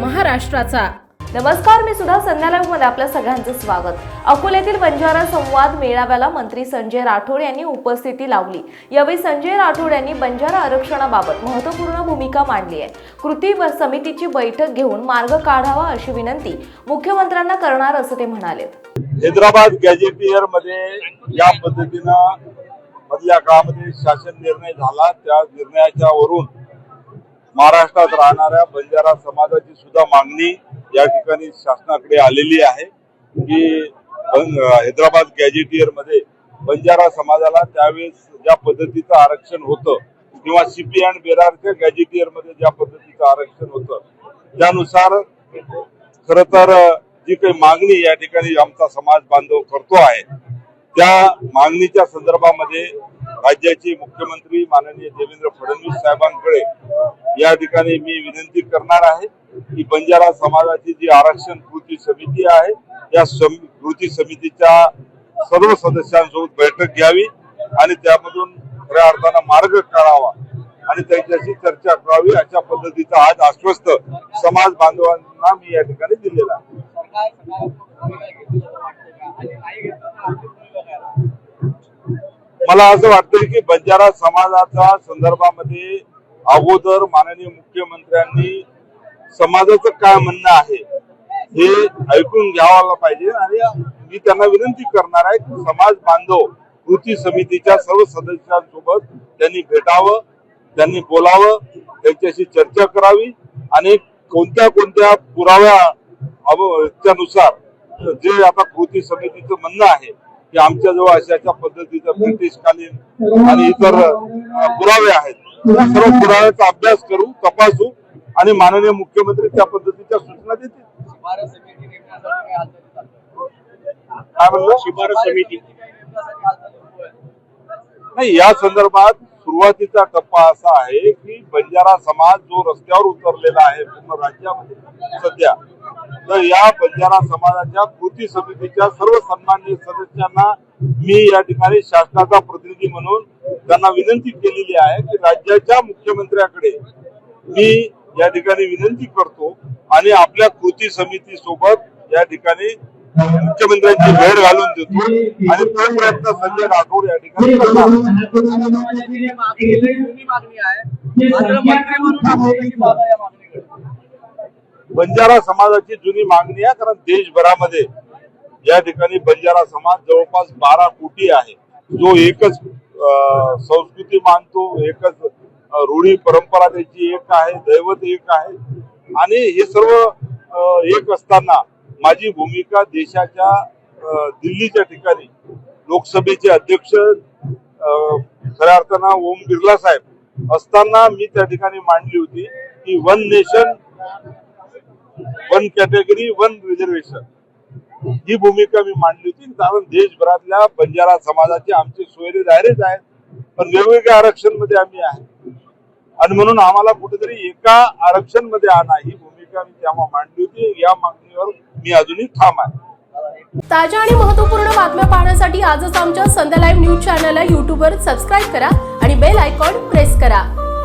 महाराष्ट्राचा. नमस्कार मी सुद्धा संध्या लाईव्हमध्ये आपल्या सगळ्यांचं स्वागत. अकोल्यातील बंजारा संवाद मेळाव्याला मंत्री संजय राठोड यांनी उपस्थिती लावली. यावेळी संजय राठोड यांनी बंजारा आरक्षणाबाबत महत्त्वपूर्ण भूमिका मांडली आहे. कृती समितीची बैठक घेऊन मार्ग काढावा अशी विनंती मुख्यमंत्र्यांना करणार असं ते म्हणाले. हैदराबाद गॅजेटियरमध्ये या पद्धतीनं मधल्या काळामध्ये शासन निर्णय झाला. त्या निर्णयाच्या वरून महाराष्ट्रात राहणाऱ्या बंजारा समाजाची सुद्धा मागणी या ठिकाणी शासनाकडे आलेली आहे की हैदराबाद गॅजेटियरमध्ये बंजारा समाजाला त्यावेळेस ज्या पद्धतीचं आरक्षण होतं किंवा सीपी अँड बेरारच्या गॅजेटियरमध्ये ज्या पद्धतीचं आरक्षण होतं त्यानुसार खर तर जी काही मागणी या ठिकाणी आमचा समाज बांधव करतो आहे त्या मागणीच्या संदर्भामध्ये राज्याचे मुख्यमंत्री माननीय देवेंद्र फडणवीस साहेबांकडे या ठिकाणी मी विनंती करणार आहे की बंजारा समाजाची जी आरक्षण कृती समिती आहे या कृती समितीच्या सर्व सदस्यांसोबत बैठक घ्यावी आणि त्यामधून खऱ्या अर्थानं मार्ग काढावा आणि त्यांच्याशी चर्चा करावी. अशा पद्धतीचं आज आश्वस्त समाज बांधवांना मी या ठिकाणी दिलेला मला असं वाटतं की बंजारा समाजाच्या संदर्भामध्ये अगोदर माननीय मुख्यमंत्र्यांनी समाजाचं काय म्हणणं आहे हे ऐकून घ्यावायला पाहिजे आणि मी त्यांना विनंती करणार आहे की समाज बांधव कृती समितीच्या सर्व सदस्यांसोबत त्यांनी भेटावं त्यांनी बोलावं त्यांच्याशी चर्चा करावी आणि कोणत्या कोणत्या पुराव्या नुसार जे आता कृती समितीचं म्हणणं आहे की आमच्याजवळ अशा अशा पद्धतीचं ब्रिटिशकालीन आणि इतर पुरावे आहेत सर्व पुराव्याचा अभ्यास करू तपासू आणि माननीय मुख्यमंत्री त्या पद्धतीच्या सूचना देतील शिफारस समिती. नाही या संदर्भात सुरुवातीचा टप्पा असा आहे की बंजारा समाज जो रस्त्यावर उतरलेला आहे पूर्ण राज्यामध्ये सध्या तर या बंजारा समाजाच्या कृती समितीच्या सर्व सन्माननीय सदस्यांना मी या ठिकाणी शासनाचा प्रतिनिधी म्हणून त्यांना विनंती केलेली आहे की राज्याच्या मुख्यमंत्र्याकडे मी या ठिकाणी विनंती करतो आणि आपल्या कृती समिती सोबत या ठिकाणी मुख्यमंत्र्यांची भेट घालून देतो आणि तो प्रयत्न संजय राठोड या ठिकाणी बंजारा समाजाची जुनी मागणी आहे कारण देशभरामध्ये या ठिकाणी बंजारा समाज जवळपास बारा कोटी आहे. जो एकच संस्कृती मानतो एकच रूढी परंपरा त्याची एक आहे दैवत एक आहे. आणि हे सर्व एक असताना माझी भूमिका देशाच्या दिल्लीच्या ठिकाणी लोकसभेचे अध्यक्ष खऱ्या अर्थानं ओम बिर्ला साहेब असताना मी त्या ठिकाणी मांडली होती की one nation one category one reservation ही भूमिका मी मांडली होती. कारण देशभरातल्या बंजारा समाजाचे आमचे सोयरे दायरेच आहेत पण वेगवेगळ्या आरक्षणमध्ये आम्ही आहे. आणि म्हणून आम्हाला कुठेतरी एका आरक्षणमध्ये आणा ही भूमिका मी तेव्हा मांडली होती. या मागणीवर मी अजूनही ठाम आहे. ताज्या आणि महत्त्वपूर्ण बातम्या पाहण्यासाठी आजच आमच्या संध्या लाईव्ह न्यूज चॅनलला युट्यूबवर सबस्क्राईब करा आणि बेल आयकॉन प्रेस करा.